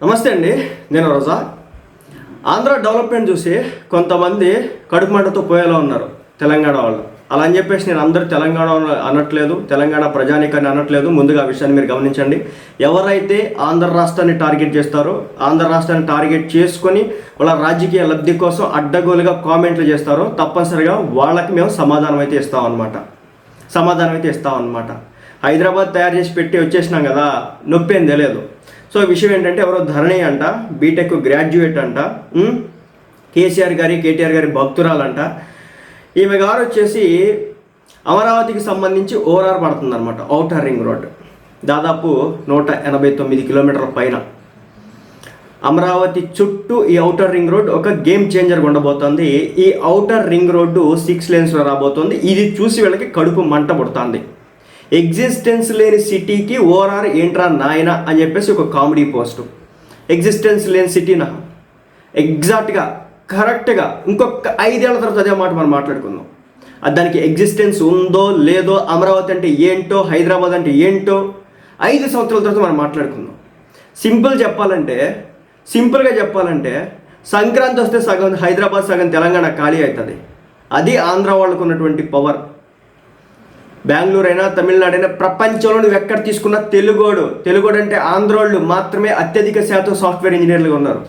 నమస్తే అండి నేను రోజా. ఆంధ్ర డెవలప్మెంట్ చూసి కొంతమంది కడుపు మంటతో పోయేలా ఉన్నారు తెలంగాణ వాళ్ళు. అలా అని చెప్పేసి నేను అందరూ తెలంగాణ అనట్లేదు తెలంగాణ ప్రజానికాన్ని అనట్లేదు ముందుగా ఆ విషయాన్ని మీరు గమనించండి. ఎవరైతే ఆంధ్ర రాష్ట్రాన్ని టార్గెట్ చేస్తారో ఆంధ్ర రాష్ట్రాన్ని టార్గెట్ చేసుకొని వాళ్ళ రాజకీయ లబ్ధి కోసం అడ్డగోలుగా కామెంట్లు చేస్తారో తప్పనిసరిగా వాళ్ళకి మేము సమాధానం అయితే ఇస్తామన్నమాట సమాధానం అయితే ఇస్తామన్నమాట హైదరాబాద్ తయారు చేసి పెట్టి వచ్చేసినాం కదా నొప్పి ఏం తెలియదు. సో విషయం ఏంటంటే ఎవరో ధరణి అంట బీటెక్ గ్రాడ్యుయేట్ అంట కేసీఆర్ గారి కేటీఆర్ గారి భక్తురాలంట. ఈమె గారు వచ్చేసి అమరావతికి సంబంధించి ఓరార్ పడుతుందన్నమాట ఔటర్ రింగ్ రోడ్ దాదాపు నూట ఎనభై తొమ్మిది కిలోమీటర్ల పైన. అమరావతి చుట్టూ ఈ ఔటర్ రింగ్ రోడ్ ఒక గేమ్ చేంజర్ ఉండబోతోంది ఈ ఔటర్ రింగ్ రోడ్డు సిక్స్ లేన్స్లో రాబోతోంది. ఇది చూసి వీళ్ళకి కడుపు మంట పుడుతుంది. ఎగ్జిస్టెన్స్ లేని సిటీకి ఓఆర్ఆర్ ఏంట్రా నాయన అని చెప్పేసి ఒక కామెడీ పోస్ట్ ఎగ్జిస్టెన్స్ లేని సిటీనా ఎగ్జాక్ట్గా కరెక్ట్గా ఇంకొక ఐదేళ్ళ తర్వాత అదే మాట మనం మాట్లాడుకుందాం. దానికి ఎగ్జిస్టెన్స్ ఉందో లేదో అమరావతి అంటే ఏంటో హైదరాబాద్ అంటే ఏంటో ఐదు సంవత్సరాల తర్వాత మనం మాట్లాడుకుందాం. సింపుల్ చెప్పాలంటే సింపుల్గా చెప్పాలంటే సంక్రాంతి వస్తే సగం హైదరాబాద్ సగం తెలంగాణ ఖాళీ అవుతుంది. అది ఆంధ్ర వాళ్ళకు ఉన్నటువంటి పవర్ బెంగళూరు అయినా తమిళనాడు అయినా ప్రపంచంలో నువ్వు ఎక్కడ తీసుకున్న తెలుగోడు. తెలుగోడు అంటే ఆంధ్రోళ్ళు మాత్రమే అత్యధిక శాతం సాఫ్ట్వేర్ ఇంజనీర్లుగా ఉన్నారు.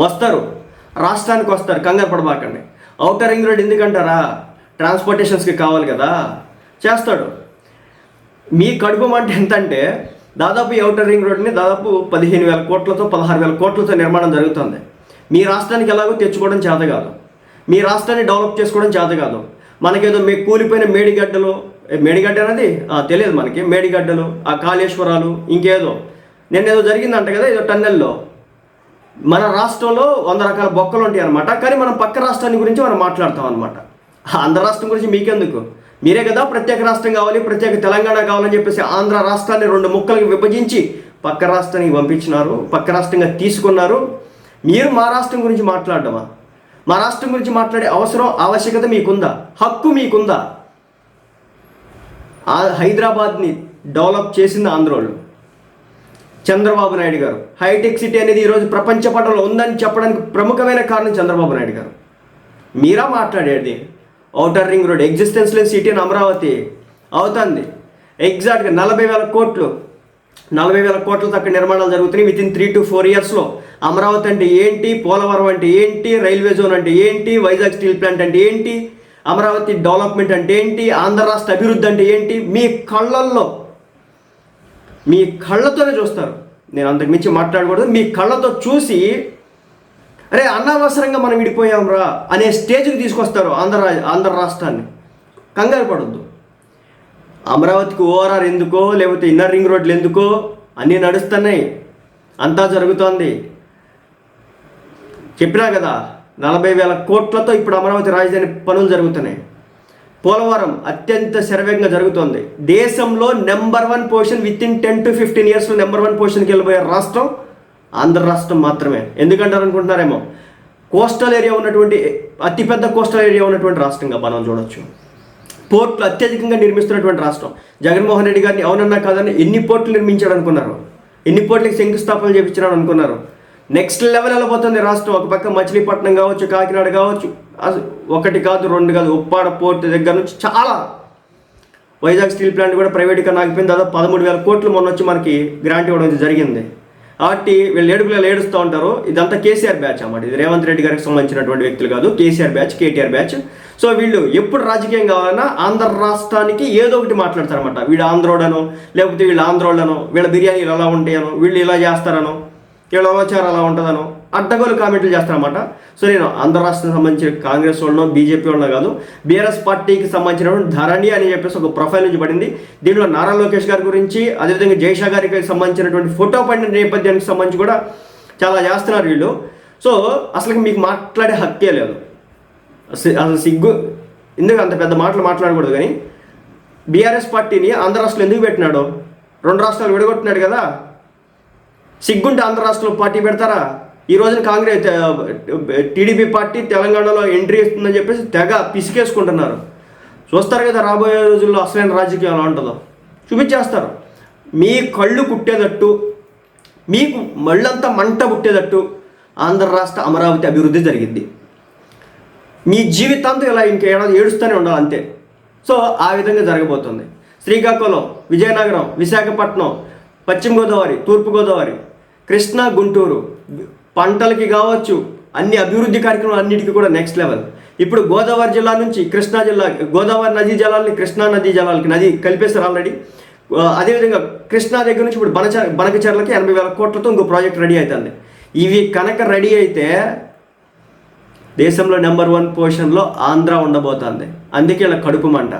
వస్తారు. రాష్ట్రానికి వస్తారు. కంగారు పడబాకండి. అవుటర్ రింగ్ రోడ్ ఎందుకంటారా? ట్రాన్స్పోర్టేషన్స్కి కావాలి కదా. చేస్తాడు. మీ కడుపు మంట ఎంత అంటే దాదాపు ఈ అవుటర్ రింగ్ రోడ్ని దాదాపు పదిహేను వేల కోట్లతో పదహారు వేల కోట్లతో నిర్మాణం జరుగుతుంది. మీ రాష్ట్రానికి ఎలాగో తెచ్చుకోవడం చేత కాదు. మీ రాష్ట్రాన్ని డెవలప్ చేసుకోవడం చేత కాదు. మనకేదో మీ కూలిపోయిన మేడిగడ్డలు మేడిగడ్డ అనేది తెలియదు మనకి. మేడిగడ్డలు ఆ కాళేశ్వరాలు ఇంకేదో. నిన్నేదో జరిగిందంట కదా ఏదో టన్నెల్లో. మన రాష్ట్రంలో వంద రకాల బొక్కలు ఉంటాయి అనమాట కానీ మనం పక్క రాష్ట్రాన్ని గురించి మనం మాట్లాడతాం అనమాట ఆంధ్ర రాష్ట్రం గురించి మీకెందుకు? మీరే కదా ప్రత్యేక రాష్ట్రం కావాలి ప్రత్యేక తెలంగాణ కావాలని చెప్పేసి ఆంధ్ర రాష్ట్రాన్ని రెండు ముక్కలకు విభజించి పక్క రాష్ట్రానికి పంపించినారు పక్క రాష్ట్రంగా తీసుకున్నారు. మీరు మా రాష్ట్రం గురించి మాట్లాడడమా? మా రాష్ట్రం గురించి మాట్లాడే అవసరం ఆవశ్యకత మీకుందా? హక్కు మీకుందా? ఆ హైదరాబాద్ని డెవలప్ చేసింది ఆంధ్రోళ్ళు. చంద్రబాబు నాయుడు గారు. హైటెక్ సిటీ అనేది ఈరోజు ప్రపంచ పటంలో ఉందని చెప్పడానికి ప్రముఖమైన కారణం చంద్రబాబు నాయుడు గారు. మీరా మాట్లాడేది? ఔటర్ రింగ్ రోడ్ ఎగ్జిస్టెన్స్ లేని సిటీ అని అమరావతి అవుతుంది. ఎగ్జాక్ట్గా నలభై వేల కోట్లు నలభై వేల కోట్ల అక్కడ నిర్మాణాలు జరుగుతున్నాయి. With in three to four ఇయర్స్లో అమరావతి అంటే ఏంటి? పోలవరం అంటే ఏంటి? రైల్వే జోన్ అంటే ఏంటి? వైజాగ్ స్టీల్ ప్లాంట్ అంటే ఏంటి? అమరావతి డెవలప్మెంట్ అంటే ఏంటి? ఆంధ్ర రాష్ట్ర అభివృద్ధి అంటే ఏంటి? మీ కళ్ళల్లో మీ కళ్ళతోనే చూస్తారు. నేను అంతకు మించి మాట్లాడకూడదు. మీ కళ్ళతో చూసి అరే అనవసరంగా మనం విడిపోయాంరా అనే స్టేజ్కి తీసుకొస్తారు ఆంధ్ర ఆంధ్ర రాష్ట్రాన్ని. కంగారు పడొద్దు. అమరావతికి ఓఆర్ఆర్ ఎందుకో లేకపోతే ఇన్నర్ రింగ్ రోడ్లు ఎందుకో అన్నీ నడుస్తున్నాయి. అంతా జరుగుతోంది. చెప్పినా కదా నలభై వేల కోట్లతో ఇప్పుడు అమరావతి రాజధాని పనులు జరుగుతున్నాయి. పోలవరం అత్యంత శరవేగంగా జరుగుతోంది. దేశంలో number one position within ten to fifteen ఇయర్స్లో నెంబర్ వన్ పొజిషన్కి వెళ్ళిపోయే రాష్ట్రం ఆంధ్ర రాష్ట్రం మాత్రమే. ఎందుకంటారు అనుకుంటున్నారేమో? కోస్టల్ ఏరియా ఉన్నటువంటి అతిపెద్ద కోస్టల్ ఏరియా ఉన్నటువంటి రాష్ట్రంగా మనం చూడొచ్చు. పోర్ట్లు అత్యధికంగా నిర్మిస్తున్నటువంటి రాష్ట్రం. జగన్మోహన్ రెడ్డి గారిని అవునన్నా కాదని ఎన్ని పోర్టులు నిర్మించాడు అనుకున్నారు? ఎన్ని పోర్టులకు శంకుస్థాపనలు చేయించాడు అనుకున్నారు? నెక్స్ట్ లెవెల్ వెళ్ళబోతుంది రాష్ట్రం. ఒక పక్క మచిలీపట్నం కావచ్చు కాకినాడ కావచ్చు. ఒకటి కాదు రెండు కాదు. ఉప్పాడ పోర్ట్ దగ్గర నుంచి చాలా. వైజాగ్ స్టీల్ ప్లాంట్ కూడా ప్రైవేట్గా నాగిపోయింది దాదాపు పదమూడు వేల కోట్లు మొన్న వచ్చి మనకి గ్రాంట్ ఇవ్వడం జరిగింది. కాబట్టి వీళ్ళు ఏడుపులు ఏడుస్తూ ఉంటారు. ఇదంతా కేసీఆర్ బ్యాచ్ అన్నమాట. ఇది రేవంత్ రెడ్డి గారికి సంబంధించినటువంటి వ్యక్తులు కాదు. KCR batch KTR batch. So వీళ్ళు ఎప్పుడు రాజకీయం కావాలన్నా ఆంధ్ర రాష్ట్రానికి ఏదో ఒకటి మాట్లాడతారనమాట వీడు ఆంధ్రోడను లేకపోతే వీళ్ళు ఆంధ్రోళ్ళను వీళ్ళ బిర్యానీలు ఎలా ఉంటాయనో వీళ్ళు ఇలా చేస్తారనో వీళ్ళ ఆలోచన అలా ఉంటుందనో. అడ్డగోలు కామెంట్లు చేస్తారన్నమాట. సో నేను ఆంధ్ర రాష్ట్రానికి సంబంధించిన కాంగ్రెస్ వాళ్ళనో బీజేపీ వాళ్ళనో కాదు బీఆర్ఎస్ పార్టీకి సంబంధించినటువంటి ధరణి అని చెప్పేసి ఒక ప్రొఫైల్ నుంచి పడింది. దీంట్లో నారా లోకేష్ గారి గురించి అదేవిధంగా జైషా గారికి సంబంధించినటువంటి ఫోటో పడిన నేపథ్యానికి సంబంధించి కూడా చాలా చేస్తున్నారు వీళ్ళు. సో అసలు మీకు మాట్లాడే హక్కే లేదు. అసలు సిగ్గు. ఎందుకు అంత పెద్ద మాటలు మాట్లాడకూడదు కానీ బీఆర్ఎస్ పార్టీని ఆంధ్ర రాష్ట్రంలో ఎందుకు పెట్టినాడు? రెండు రాష్ట్రాలు విడగొట్టినాడు కదా. సిగ్గుంటే ఆంధ్ర రాష్ట్రంలో పార్టీ పెడతారా? ఈ రోజున కాంగ్రెస్ టీడీపీ పార్టీ తెలంగాణలో ఎంట్రీ ఇస్తుందని చెప్పేసి తెగ పిసికేసుకుంటున్నారు. చూస్తారు కదా రాబోయే రోజుల్లో అసలైన రాజకీయం ఎలా ఉంటుందో. చూపించేస్తారు. మీ కళ్ళు కుట్టేటట్టు మీకు మళ్ళంతా మంట పుట్టేటట్టు ఆంధ్ర రాష్ట్ర అమరావతి అభివృద్ధి జరిగింది. మీ జీవితాంతం ఇలా ఇంకేడాది ఏడుస్తూనే ఉండాలి అంతే. సో ఆ విధంగా జరగబోతుంది. శ్రీకాకుళం విజయనగరం విశాఖపట్నం పశ్చిమ గోదావరి తూర్పు గోదావరి కృష్ణా గుంటూరు పంటలకి కావచ్చు అన్ని అభివృద్ధి కార్యక్రమాలు అన్నిటికీ కూడా నెక్స్ట్ లెవెల్ ఇప్పుడు గోదావరి జిల్లా నుంచి కృష్ణా జిల్లా గోదావరి నదీ జలాలని కృష్ణా నదీ జలాలకి నది కలిపేస్తారు ఆల్రెడీ అదేవిధంగా కృష్ణా దగ్గర నుంచి ఇప్పుడు బనచ బనకచర్లకి ఎనభై వేల కోట్లతో ఇంకో ప్రాజెక్ట్ రెడీ అవుతుంది ఇవి కనుక రెడీ అయితే దేశంలో నెంబర్ వన్ పొజిషన్లో ఆంధ్ర ఉండబోతుంది. అందుకే ఇలా కడుపు మంట.